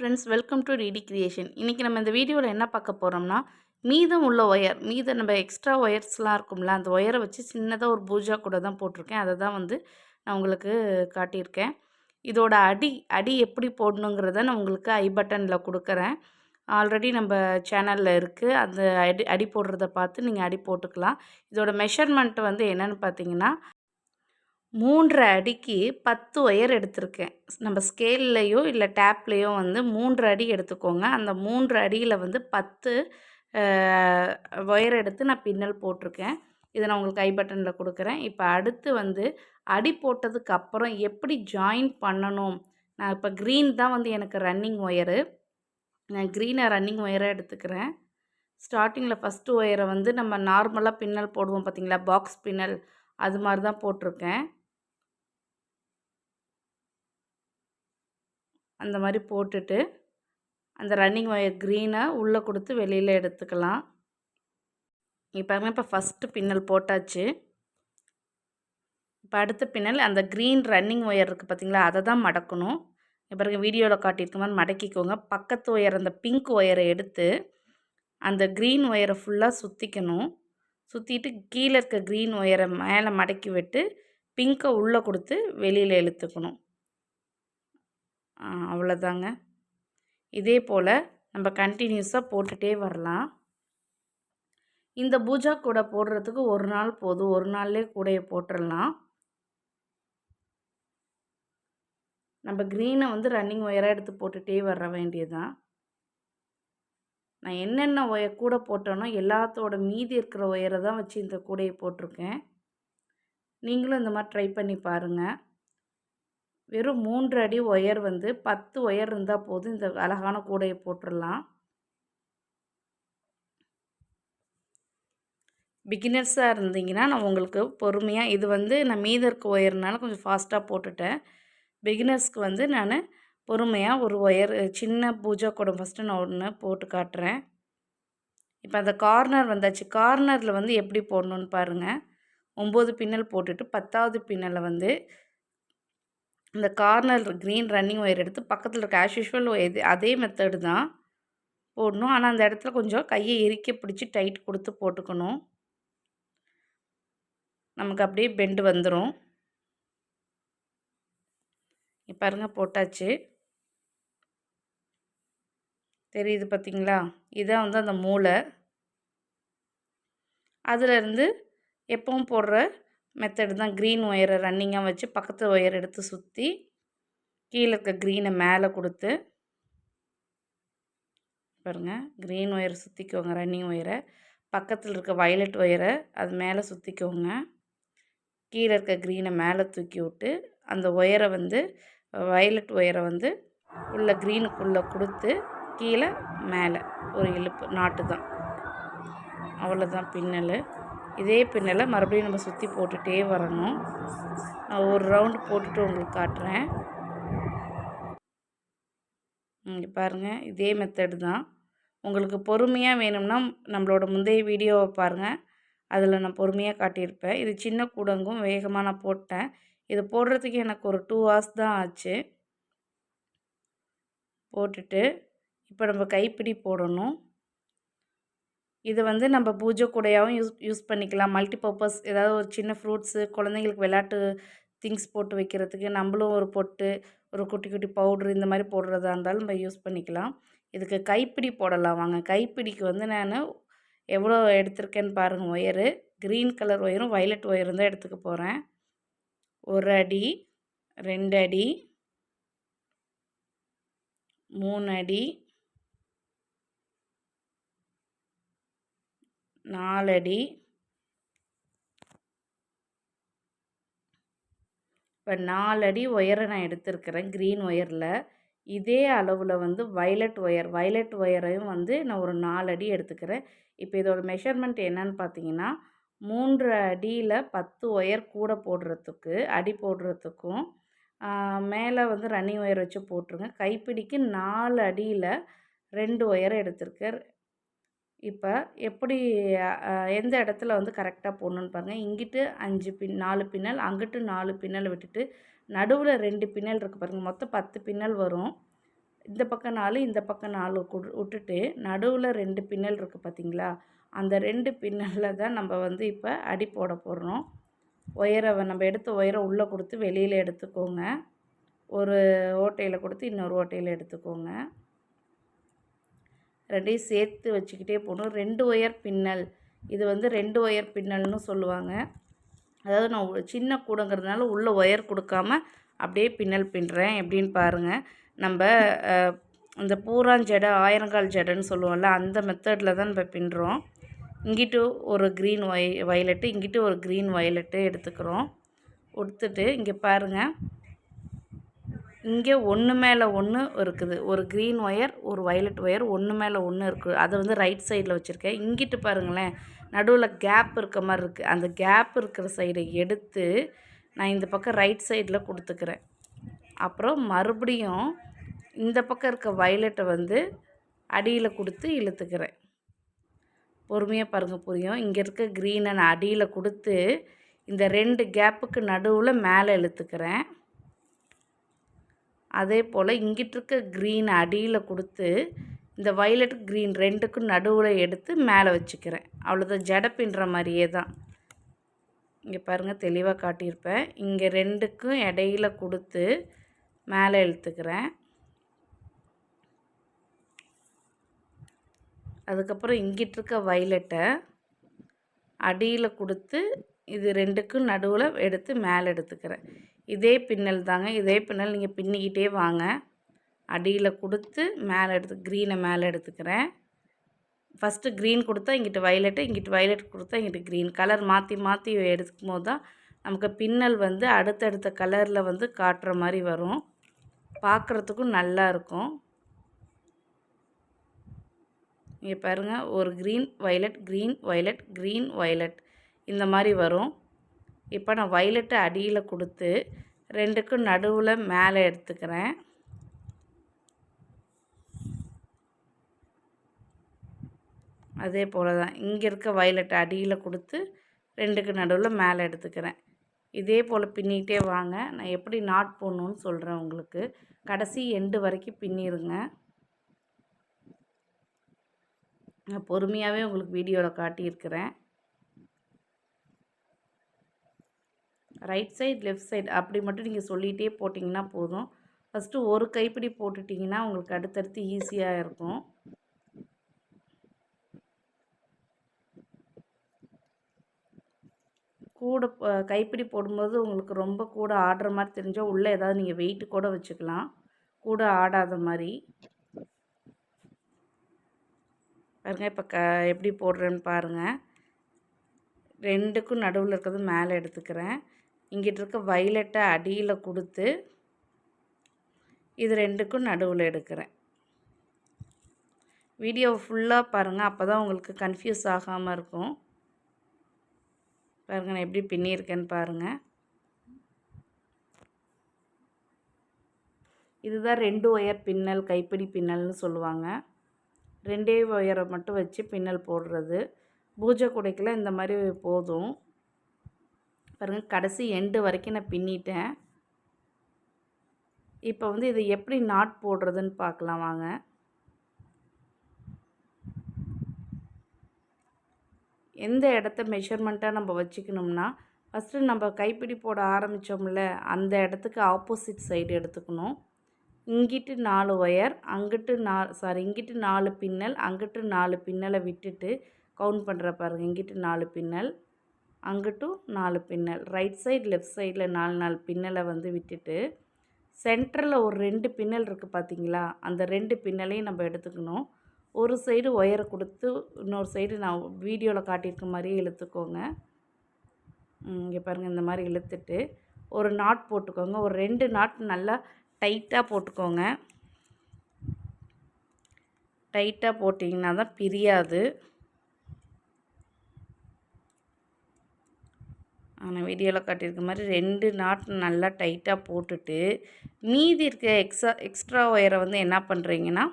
Friends welcome to DD creation இன்றைக்கி நம்ம இந்த வீடியோவில் என்ன பார்க்க போகிறோம்னா மீதம் உள்ள ஒயர் மீதம் நம்ம எக்ஸ்ட்ரா ஒயர்ஸ்லாம் இருக்கும்ல அந்த ஒயரை வச்சு சின்னதாக ஒரு பூஜா கூட தான் போட்டிருக்கேன். அதை தான் வந்து நான் உங்களுக்கு காட்டியிருக்கேன். இதோட அடி அடி எப்படி போடணுங்கிறத நான் உங்களுக்கு ஐ பட்டனில் கொடுக்குறேன். ஆல்ரெடி நம்ம சேனலில் இருக்குது அந்த அடி அடி போடுறத பார்த்து நீங்கள் அடி போட்டுக்கலாம். இதோட மெஷர்மெண்ட் வந்து என்னென்னு பார்த்தீங்கன்னா மூன்றரை அடிக்கு பத்து ஒயர் எடுத்திருக்கேன். நம்ம ஸ்கேல்லையோ இல்லை டேப்லேயோ வந்து மூன்று அடி எடுத்துக்கோங்க. அந்த மூன்று அடியில் வந்து பத்து ஒயர் எடுத்து நான் பின்னல் போட்டிருக்கேன். இதை நான் உங்களுக்கு கை பட்டனில் கொடுக்குறேன். இப்போ அடுத்து வந்து அடி போட்டதுக்கு அப்புறம் எப்படி ஜாயின் பண்ணணும்? நான் இப்போ க்ரீன் தான் வந்து எனக்கு ரன்னிங் ஒயரு. நான் க்ரீனை ரன்னிங் ஒயராக எடுத்துக்கிறேன். ஸ்டார்டிங்கில் ஃபஸ்ட்டு ஒயரை வந்து நம்ம நார்மலாக பின்னல் போடுவோம் பார்த்திங்களா? பாக்ஸ் பின்னல். அது மாதிரி தான் போட்டிருக்கேன். அந்த மாதிரி போட்டுட்டு அந்த ரன்னிங் ஒயர் க்ரீனை உள்ளே கொடுத்து வெளியில் எடுத்துக்கலாம். இப்போ இப்போ ஃபஸ்ட்டு பின்னல் போட்டாச்சு. இப்போ அடுத்த பின்னல் அந்த க்ரீன் ரன்னிங் ஒயர் இருக்குது பார்த்திங்களா அதை தான் மடக்கணும். இப்போ இருக்க வீடியோவில் காட்டியிருக்க மாதிரி மடக்கிக்கோங்க. பக்கத்து ஒயர் அந்த பிங்க் ஒயரை எடுத்து அந்த க்ரீன் ஒயரை ஃபுல்லாக சுற்றிக்கணும் சுற்றிட்டு கீழே இருக்க க்ரீன் ஒயரை மேலே மடக்கி விட்டு பிங்க்கை உள்ளே கொடுத்து வெளியில் இழுத்துக்கணும். அவ்வளோதாங்க இதே போல் நம்ம கண்டினியூஸாக போட்டுகிட்டே வரலாம். இந்த பூஜா கூட போடுறதுக்கு ஒரு நாள் போதும். ஒரு நாள்லேயே கூடையை போட்டுடலாம் நம்ம க்ரீனை வந்து ரன்னிங் ஒயராக எடுத்து போட்டுகிட்டே வர வேண்டியதுதான். நான் என்னென்ன ஒயர் கூட போட்டேனோ எல்லாத்தோட மீதி இருக்கிற ஒயரை தான் வச்சு இந்த கூடையை போட்டிருக்கேன். நீங்களும் இந்த மாதிரி ட்ரை பண்ணி பாருங்கள் வெறும் மூன்று அடி ஒயர் வந்து பத்து ஒயர் இருந்தால் போதும். இந்த அழகான கூடையை போட்டுடலாம். பிகினர்ஸாக இருந்தீங்கன்னா நான் உங்களுக்கு பொறுமையாக இது வந்து நான் மீத இருக்க ஒயர்னால கொஞ்சம் ஃபாஸ்ட்டாக போட்டுட்டேன். பிகினர்ஸ்க்கு வந்து நான் பொறுமையாக ஒரு ஒயர் சின்ன பூஜா கூடம் ஃபஸ்ட்டு நான் ஒன்று போட்டு காட்டுறேன். இப்போ அந்த கார்னர் வந்தாச்சு. கார்னரில் வந்து எப்படி போடணுன்னு பாருங்கள் ஒம்பது பின்னல் போட்டுட்டு பத்தாவது பின்னலை வந்து இந்த கார்னர் க்ரீன் ரன்னிங் ஒயர் எடுத்து பக்கத்தில் இருக்க ஆஸ் யூஷுவல் இது அதே மெத்தடு தான் போடணும். ஆனால் அந்த இடத்துல கொஞ்சம் கையை எரிக்க பிடிச்சி டைட் கொடுத்து போட்டுக்கணும். நமக்கு அப்படியே பெண்டு வந்துடும் பாருங்க போட்டாச்சு. தெரியுது பார்த்திங்களா இதான் வந்து அந்த மூளை. அதிலேருந்து எப்பவும் போடுற மெத்தடு தான் க்ரீன் ஒயரை ரன்னிங்காக வச்சு பக்கத்து ஒயர் எடுத்து சுற்றி கீழே இருக்க க்ரீனை மேலே கொடுத்து பாருங்கள் க்ரீன் ஒயரை சுற்றிக்கோங்க ரன்னிங் ஒயரை பக்கத்தில் இருக்க வயலட் ஒயரை அது மேலே சுற்றிக்கோங்க கீழே இருக்க க்ரீனை மேலே தூக்கி விட்டு அந்த ஒயரை வந்து வயலட் ஒயரை வந்து உள்ள க்ரீனுக்குள்ளே கொடுத்து கீழே மேலே ஒரு இழுப்பு நாட்டு தான். அவ்வளோதான் பின்னல். இதே பின்னலை மறுபடியும் நம்ம சுற்றி போட்டுகிட்டே வரணும். நான் ஒரு ரவுண்டு போட்டுட்டு உங்களுக்கு காட்டுறேன். இங்கே பாருங்கள் இதே மெத்தடு தான். உங்களுக்கு பொறுமையாக வேணும்னா நம்மளோட முந்தைய வீடியோவை பாருங்கள் அதில் நான் பொறுமையாக காட்டியிருப்பேன். இது சின்ன கூடங்கும் வேகமாக நான் போட்டேன். இது போடுறதுக்கு எனக்கு ஒரு டூ ஹவர்ஸ் தான் ஆச்சு. போட்டுட்டு இப்போ நம்ம கைப்பிடி போடணும். இது வந்து நம்ம பூஜை கூடையாகவும் யூஸ் யூஸ் பண்ணிக்கலாம். மல்டி பர்பஸ் ஏதாவது ஒரு சின்ன ஃப்ரூட்ஸு குழந்தைங்களுக்கு விளையாட்டு திங்ஸ் போட்டு வைக்கிறதுக்கு நம்மளும் ஒரு பொட்டு ஒரு குட்டி குட்டி பவுட்ரு இந்த மாதிரி போடுறதா இருந்தாலும் நம்ம யூஸ் பண்ணிக்கலாம். இதுக்கு கைப்பிடி போடலாம் வாங்க. கைப்பிடிக்கு வந்து நான் எவ்வளோ எடுத்திருக்கேன்னு பாருங்கள் ஒயரு. க்ரீன் கலர் ஒயரும் வைலட் ஒயரும் தான் எடுத்துக்க போகிறேன் ஒரு அடி ரெண்டு அடி மூணு அடி நாலடி. இப்போ நாலடி ஒயரை நான் எடுத்திருக்கிறேன் க்ரீன் ஒயரில் இதே அளவில் வந்து வயலட் ஒயர் வயலட் ஒயரையும் வந்து நான் ஒரு நாலு அடி எடுத்துக்கிறேன். இப்போ இதோட மெஷர்மெண்ட் என்னன்னு பார்த்தீங்கன்னா மூன்று அடியில் பத்து ஒயர் கூட போடுறதுக்கு அடி போடுறதுக்கும் மேலே வந்து ரன்னிங் ஒயர் வச்சு போட்டுருங்க. கைப்பிடிக்கு நாலு அடியில் ரெண்டு ஒயரை எடுத்திருக்கேன். இப்போ எப்படி எந்த இடத்துல வந்து கரெக்டாக போடணுன்னு பாருங்கள் இங்கிட்டு அஞ்சு பின் நாலு பின்னல் அங்கிட்டு நாலு பின்னல் விட்டுட்டு நடுவில் ரெண்டு பின்னல் இருக்குது பாருங்கள் மொத்தம் பத்து பின்னல் வரும். இந்த பக்கம் நாலு இந்த பக்கம் நாலு குடு விட்டுட்டு நடுவில் ரெண்டு பின்னல் இருக்குது பார்த்தீங்களா அந்த ரெண்டு பின்னலில் தான் நம்ம வந்து இப்போ அடி போட போடுறோம் ஒயரை நம்ம எடுத்த ஒயரை உள்ளே கொடுத்து வெளியில் எடுத்துக்கோங்க. ஒரு ஓட்டையில் கொடுத்து இன்னொரு ஓட்டையில் எடுத்துக்கோங்க. ரெண்டையும் சேர்த்து வச்சுக்கிட்டே போகணும் ரெண்டு ஒயர் பின்னல். இது வந்து ரெண்டு ஒயர் பின்னல்னு சொல்லுவாங்க. அதாவது நான் சின்ன கூடங்கிறதுனால உள்ளே ஒயர் கொடுக்காம அப்படியே பின்னல் பின்னுறேன். எப்படின்னு பாருங்கள் நம்ம அந்த இந்த பூராஞ்சடை ஆயிரங்கால் ஜடைன்னு சொல்லுவோம்ல அந்த மெத்தடில் தான் நம்ம பின்னுறோம். இங்கிட்டு ஒரு க்ரீன் ஒய் வயலட்டு இங்கிட்டு ஒரு க்ரீன் வயலட்டு எடுத்துக்கிறோம். கொடுத்துட்டு இங்கே பாருங்கள் இங்கே ஒன்று மேலே ஒன்று இருக்குது. ஒரு க்ரீன் ஒயர் ஒரு வயலட் ஒயர் ஒன்று மேலே ஒன்று இருக்குது அதை வந்து ரைட் சைடில் வச்சுருக்கேன். இங்கிட்டு பாருங்களேன் நடுவில் கேப் இருக்க மாதிரி இருக்குது அந்த கேப் இருக்கிற சைடை எடுத்து நான் இந்த பக்கம் ரைட் சைடில் கொடுத்துக்கிறேன். அப்புறம் மறுபடியும் இந்த பக்கம் இருக்க வயலட்டை வந்து அடியில் கொடுத்து இழுத்துக்கிறேன். பொறுமையாக பாருங்கள் புரியும்? இங்கே இருக்க க்ரீனை நான் அடியில் கொடுத்து இந்த ரெண்டு கேப்புக்கு நடுவில் மேலே இழுத்துக்கிறேன். அதே போல் இங்கிட்டு இருக்க க்ரீன் அடியில் கொடுத்து இந்த வயலட் க்ரீன் ரெண்டுக்கும் நடுவில் எடுத்து மேலே வச்சுக்கிறேன். அவ்வளோதான் ஜடை பின்னுற மாதிரியே தான். இங்கே பாருங்கள் தெளிவாக காட்டியிருப்பேன். இங்கே ரெண்டுக்கும் இடையில கொடுத்து மேலே இழுத்துக்கிறேன். அதுக்கப்புறம் இங்கிட்டு இருக்க வயலட்டை அடியில் கொடுத்து இது ரெண்டுக்கும் நடுவில் எடுத்து மேலே எடுத்துக்கிறேன். இதே பின்னல் தாங்க. இதே பின்னல் நீங்கள் பின்னிக்கிட்டே வாங்க. அடியில் கொடுத்து மேலே எடுத்து க்ரீனை மேலே எடுத்துக்கிறேன். ஃபஸ்ட்டு க்ரீன் கொடுத்தா இங்கிட்டு வயலட்டு இங்கிட்டு வயலட் கொடுத்தா இங்கிட்டு க்ரீன் கலர் மாற்றி மாற்றி எடுத்துக்கும் போது தான் நமக்கு பின்னல் வந்து அடுத்தடுத்த கலரில் வந்து காட்டுற மாதிரி வரும். பார்க்குறதுக்கும் நல்லா இருக்கும். இங்கே பாருங்கள் ஒரு green violet green violet green violet இந்த மாதிரி வரும். இப்போ நான் வயலட்டு அடியில் கொடுத்து ரெண்டுக்கும் நடுவில் மேலே எடுத்துக்கிறேன். அதே போல் தான் இங்கே இருக்க வயலட் அடியில் கொடுத்து ரெண்டுக்கு நடுவில் மேலே எடுத்துக்கிறேன். இதே போல் பின்னிக்கிட்டே வாங்க. நான் எப்படி நாட் போடணுன்னு சொல்கிறேன் உங்களுக்கு. கடைசி எண்டு வரைக்கும் பின்னிருங்க. நான் பொறுமையாகவே உங்களுக்கு வீடியோவில் காட்டியிருக்கிறேன். ரைட் சைடு லெஃப்ட் சைடு அப்படி மட்டும் நீங்கள் சொல்லிகிட்டே போட்டிங்கன்னா போதும். ஃபஸ்ட்டு ஒரு கைப்பிடி போட்டுட்டிங்கன்னா உங்களுக்கு அடுத்தடுத்து ஈஸியாக இருக்கும். கூட கைப்பிடி போடும்போது உங்களுக்கு ரொம்ப கூட ஆடுற மாதிரி தெரிஞ்சால் உள்ளே ஏதாவது நீங்கள் வெயிட்டு கூட வச்சுக்கலாம். கூட ஆடாத மாதிரி. பாருங்க இப்போ க எப்படி போடுறேன்னு பாருங்கள் ரெண்டுக்கும் நடுவில் இருக்கிறது மேலே எடுத்துக்கிறேன். இங்கிட்டு இருக்க வயலட்டை அடியில் கொடுத்து இது ரெண்டுக்கும் நடுவில் எடுக்கிறேன். வீடியோ ஃபுல்லாக பாருங்கள் அப்போ தான் உங்களுக்கு கன்ஃபியூஸ் ஆகாமல் இருக்கும். பாருங்கள் நான் எப்படி பின்னியிருக்கேன்னு பாருங்கள் இதுதான் ரெண்டு ஒயர் பின்னல் கைப்பிடி பின்னல்னு சொல்லுவாங்க. ரெண்டே ஒயரை மட்டும் வச்சு பின்னல் போடுறது. பூஜை குடைக்கெல்லாம் இந்த மாதிரி போதும். பாருங்கள் கடைசி எண்டு வரைக்கும் நான் பின்னிட்டேன். இப்போ வந்து இது எப்படி நாட் போடுறதுன்னு பார்க்கலாம் வாங்க. எந்த இடத்த மெஷர்மெண்ட்டாக நம்ம வச்சுக்கணும்னா ஃபஸ்ட்டு நம்ம கைப்பிடி போட ஆரம்பித்தோம்ல அந்த இடத்துக்கு ஆப்போசிட் சைடு எடுத்துக்கணும். இங்கிட்டு நாலு ஒயர் அங்கிட்டு நா சாரி இங்கிட்டு நாலு பின்னல் அங்கிட்டு நாலு பின்னலை விட்டுட்டு கவுண்ட் பண்ணுற பாருங்கள் இங்கிட்டு நாலு பின்னல். அங்கிட்டும் நாலு பின்னல். ரைட் சைடு லெஃப்ட் சைடில் நாலு நாலு பின்னலை வந்து விட்டுட்டு சென்டரில் ஒரு ரெண்டு பின்னல் இருக்குது பார்த்தீங்களா அந்த ரெண்டு பின்னலையும் நம்ம எடுத்துக்கணும். ஒரு சைடு ஒயரை கொடுத்து இன்னொரு சைடு நான் வீடியோவில் காட்டியிருக்க மாதிரியே இழுத்துக்கோங்க. இங்கே பாருங்கள் இந்த மாதிரி இழுத்துட்டு ஒரு நாட் போட்டுக்கோங்க. ஒரு ரெண்டு நாட் நல்லா டைட்டாக போட்டுக்கோங்க. டைட்டாக போட்டிங்கன்னா தான் பிரியாது. நான் வீடியோவில் காட்டியிருக்க மாதிரி ரெண்டு நாட் நல்லா டைட்டாக போட்டுட்டு மீதி இருக்க எக்ஸ்ட்ரா எக்ஸ்ட்ரா ஒயரை வந்து என்ன பண்ணுறீங்கன்னா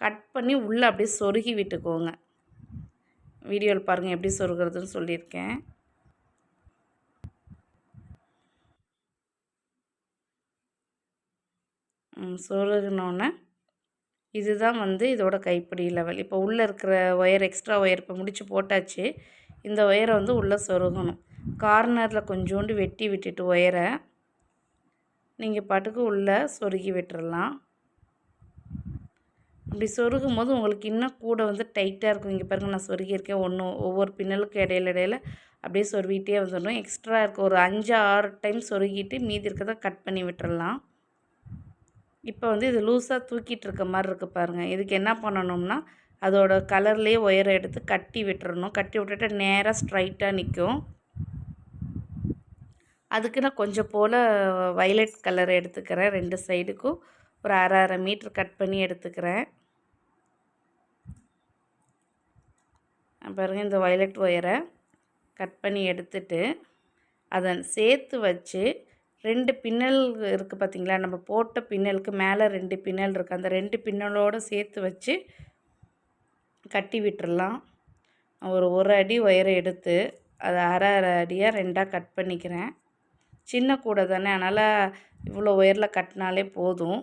கட் பண்ணி உள்ளே அப்படியே சொருகி விட்டுக்கோங்க. வீடியோவில் பாருங்கள் எப்படி சொருகிறதுன்னு சொல்லியிருக்கேன். சொருகினோன்னே இதுதான் வந்து இதோட கைப்பிடி லெவல் இப்போ உள்ளே இருக்கிற ஒயர் எக்ஸ்ட்ரா ஒயர் இப்போ முடிச்சு போட்டாச்சு இந்த ஒயரை வந்து உள்ளே சொருகணும். கார்னரில் கொஞ்சோண்டு வெட்டி விட்டுட்டு ஒயரை நீங்கள் பாட்டுக்கு உள்ளே சொருகி விட்டுறலாம். அப்படி சொருகும் போது உங்களுக்கு இன்னும் கூட வந்து டைட்டாக இருக்கும். இங்கே பாருங்கள் நான் சொருகியிருக்கேன். ஒன்று ஒவ்வொரு பின்னலுக்கும் இடையில இடையில அப்படியே சொருகிட்டே வந்துடணும். எக்ஸ்ட்ரா இருக்க ஒரு அஞ்சு ஆறு டைம் சொருகிட்டு மீதி இருக்கிறத கட் பண்ணி விட்டுடலாம் இப்போ வந்து இது லூஸாக தூக்கிட்டு இருக்க மாதிரி இருக்குது பாருங்கள் இதுக்கு என்ன பண்ணணும்னா அதோட கலர்லேயே ஒயரை எடுத்து கட்டி விட்டுறணும். கட்டி விட்டுட்டு நேராக ஸ்ட்ரைட்டாக நிற்கும் அதுக்கு நான் கொஞ்சம் போல் வைலட் கலர் எடுத்துக்கிறேன். ரெண்டு சைடுக்கும் ஒரு அரை அரை மீட்ரு கட் பண்ணி எடுத்துக்கிறேன். பாருங்கள் இந்த வயலட் ஒயரை கட் பண்ணி எடுத்துட்டு அதை சேர்த்து வச்சு ரெண்டு பின்னல் இருக்குது பார்த்திங்களா நம்ம போட்ட பின்னலுக்கு மேலே ரெண்டு பின்னல் இருக்குது அந்த ரெண்டு பின்னலோடு சேர்த்து வச்சு கட்டி விட்டுடலாம் ஒரு ஒரு அடி ஒயரை எடுத்து அதை அரை அரை அடியாக ரெண்டாக கட் பண்ணிக்கிறேன். சின்ன கூடை தானே. அதனால் இவ்வளோ உயரில் கட்டினாலே போதும்.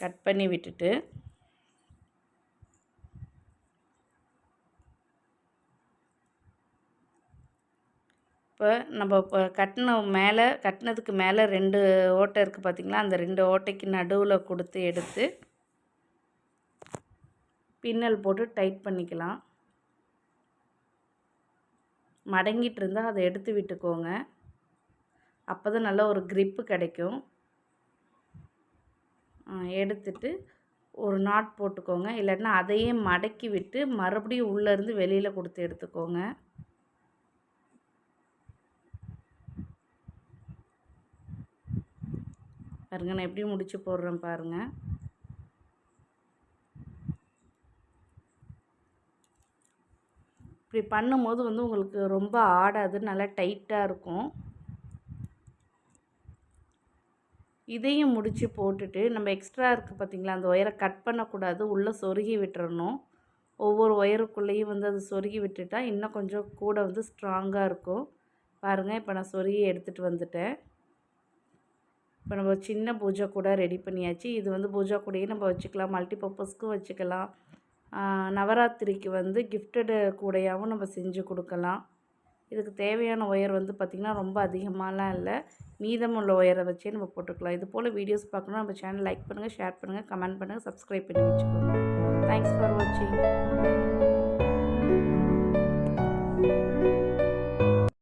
கட் பண்ணி விட்டுட்டு. இப்போ நம்ம இப்போ கட்டின மேலே கட்டினதுக்கு மேலே ரெண்டு ஓட்டை இருக்குது பார்த்திங்களா அந்த ரெண்டு ஓட்டைக்கு நடுவில் கொடுத்து எடுத்து பின்னல் போட்டு டைட் பண்ணிக்கலாம். மடங்கிட்டு இருந்தால் அதை எடுத்து விட்டுக்கோங்க. அப்போ தான் நல்ல ஒரு க்ரிப்பு கிடைக்கும். எடுத்துட்டு ஒரு நாட் போட்டுக்கோங்க. இல்லைன்னா அதையே மடக்கி விட்டு மறுபடியும் உள்ளேருந்து வெளியில் கொடுத்து எடுத்துக்கோங்க. பாருங்க நான் எப்படி முடிச்சு போடுறேன் பாருங்கள் இப்படி பண்ணும்போது வந்து உங்களுக்கு ரொம்ப ஆடாது நல்லா டைட்டாக இருக்கும். இதையும் முடித்து போட்டுட்டு நம்ம எக்ஸ்ட்ரா இருக்குது பார்த்திங்களா அந்த ஒயரை கட் பண்ணக்கூடாது உள்ளே சொருகி விட்டுறணும். ஒவ்வொரு ஒயருக்குள்ளேயும் வந்து அது சொருகி விட்டுட்டா இன்னும் கொஞ்சம் கூட வந்து ஸ்ட்ராங்காக இருக்கும். பாருங்கள் இப்போ நான் சொருகி எடுத்துகிட்டு வந்துட்டேன். இப்போ நம்ம சின்ன பூஜை கூட ரெடி பண்ணியாச்சு. இது வந்து பூஜா கூடையே நம்ம வச்சுக்கலாம் மல்டி பர்பஸ்க்கும் வச்சுக்கலாம். நவராத்திரிக்கு வந்து கிஃப்டடு கூடையாகவும் நம்ம செஞ்சு கொடுக்கலாம். இதுக்கு தேவையான ஒயர் வந்து பார்த்திங்கன்னா ரொம்ப அதிகமாகலாம் இல்லை. மீதம் உள்ள ஒயரை வச்சே நம்ம போட்டுக்கலாம். இது போல் வீடியோஸ் பார்க்கணும் நம்ம சேனல் லைக் பண்ணுங்கள் ஷேர் பண்ணுங்கள் கமெண்ட் பண்ணுங்கள் சப்ஸ்கிரைப் பண்ணி வச்சுக்கோங்க. தேங்க்ஸ் ஃபார் வாட்சிங்